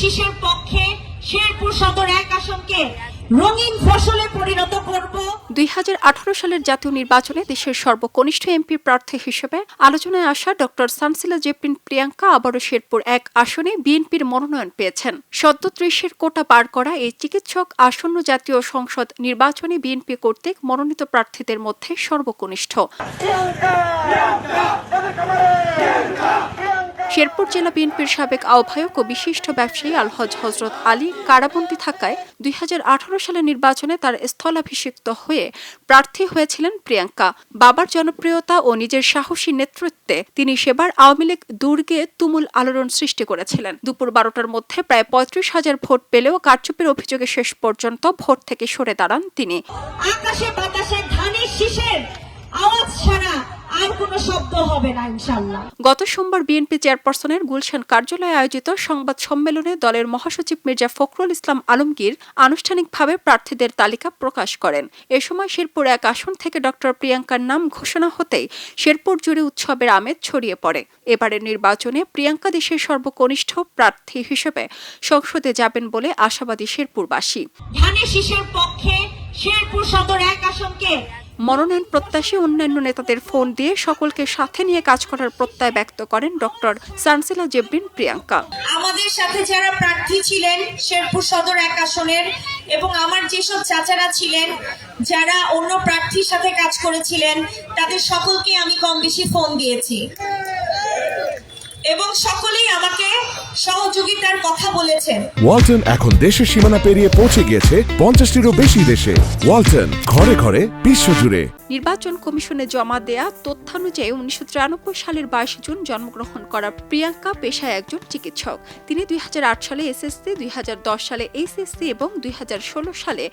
শীষের পক্ষে শেরপুর সদর এক আসনকে রঙিন ফসলে পরিণত করব। দুই হাজার আঠারো সালের জাতীয় নির্বাচনে দেশের সর্বকনিষ্ঠ এমপি প্রার্থী হিসেবে আলোচনায় আসা ডক্টর সানসিলা জেপিন প্রিয়াঙ্কা আবারও শেরপুর এক আসনে বিএনপির মনোনয়ন পেয়েছেন। সদ্য ত্রিশের কোটা পার করা এই চিকিৎসক আসন্ন জাতীয় সংসদ নির্বাচনে বিএনপি কর্তৃক মনোনীত প্রার্থীদের মধ্যে সর্বকনিষ্ঠ। শেরপুর জেলা বিএনপির সাবেক আহ্বায়ক ও বিশিষ্ট ব্যবসায়ী আলহজ হজরত আলী কারাবন্দী থাকায় দুই সালের নির্বাচনে তার স্থলাভিষিক্ত হয়ে প্রার্থী হয়েছিলেন প্রিয়াঙ্কা। বাবার জনপ্রিয়তা ও নিজের সাহসী নেতৃত্বে তিনি সেবার আওয়ামী লীগ দুর্গে তুমুল আলোড়ন সৃষ্টি করেছিলেন। দুপুর বারোটার মধ্যে প্রায় পঁয়ত্রিশ হাজার ভোট পেলেও কারচুপির অভিযোগে শেষ পর্যন্ত ভোট থেকে সরে দাঁড়ান তিনি। আকাশে বাতাসে শব্দ হবে না ইনশাল্লাহ গত সোমবার বিএনপি চেয়ারপারসনের গুলশান কার্যালয়ে আয়োজিত সংবাদ সম্মেলনে দলের মহাসচিব মির্জা ফখরুল ইসলাম আলমগীর আনুষ্ঠানিকভাবে প্রার্থীদের তালিকা প্রকাশ করেন। এ সময় শেরপুর এক আসন থেকে ডক্টর প্রিয়াঙ্কার নাম ঘোষণা হতেই শেরপুর জুড়ে উৎসবের আমেজ ছড়িয়ে পড়ে। এবারের নির্বাচনে প্রিয়াঙ্কা দেশের সর্বকনিষ্ঠ প্রার্থী হিসেবে সংসদে যাবেন বলে আশাবাদী শেরপুরবাসী। ধানের শীষের পক্ষে শেরপুর সদর এক আসনকে মনোনয়ন প্রত্যাশী অন্যান্য নেতাদের ফোন দিয়ে সকলকে সাথে নিয়ে কাজ করার প্রত্যয় ব্যক্ত করেন ডক্টর সানসিলা জেব্রিন প্রিয়াঙ্কা। আমাদের সাথে যারা প্রার্থী ছিলেন শেরপুর সদর এক আসনের এবং আমার যেসব চাচারা ছিলেন, যারা অন্য প্রার্থীর সাথে কাজ করেছিলেন, তাদের সকলকে আমি কম বেশি ফোন দিয়েছি। এবং সকলেই আমাকে সহযোগিতার কথা বলেছেন। ওয়ালটন এখন দেশের সীমানা পেরিয়ে পৌঁছে গিয়েছে পঞ্চাশটিরও বেশি দেশে। ওয়ালটন ঘরে ঘরে বিশ্বজুড়ে। নির্বাচন কমিশনে জমা দেয়া তথ্যানুযায়ী উনিশশো তিরানব্বই সালের বাইশ জুন জন্মগ্রহণ করা প্রিয়াঙ্কা পেশায় একজন চিকিৎসক। তিনি দুই হাজার আট সালে এসএসসি দুই হাজার দশ সালে এইচএসসি এবং দুই হাজার ষোলো সালে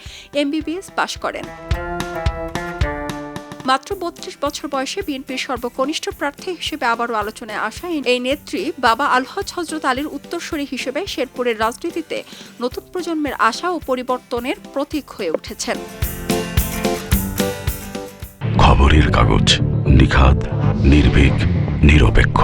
এমবিবিএস পাশ করেন। মাত্র বত্রিশ বছর বয়সে বিএনপির সর্বকনিষ্ঠ প্রার্থী হিসেবে আবারও আলোচনায় আসা এই নেত্রী বাবা আলহাজ হজরত আলীর উত্তরসূরি হিসেবে শেরপুরের রাজনীতিতে নতুন প্রজন্মের আশা ও পরিবর্তনের প্রতীক হয়ে উঠেছেন। খবরের কাগজ নিখাত নির্ভীক, নিরপেক্ষ।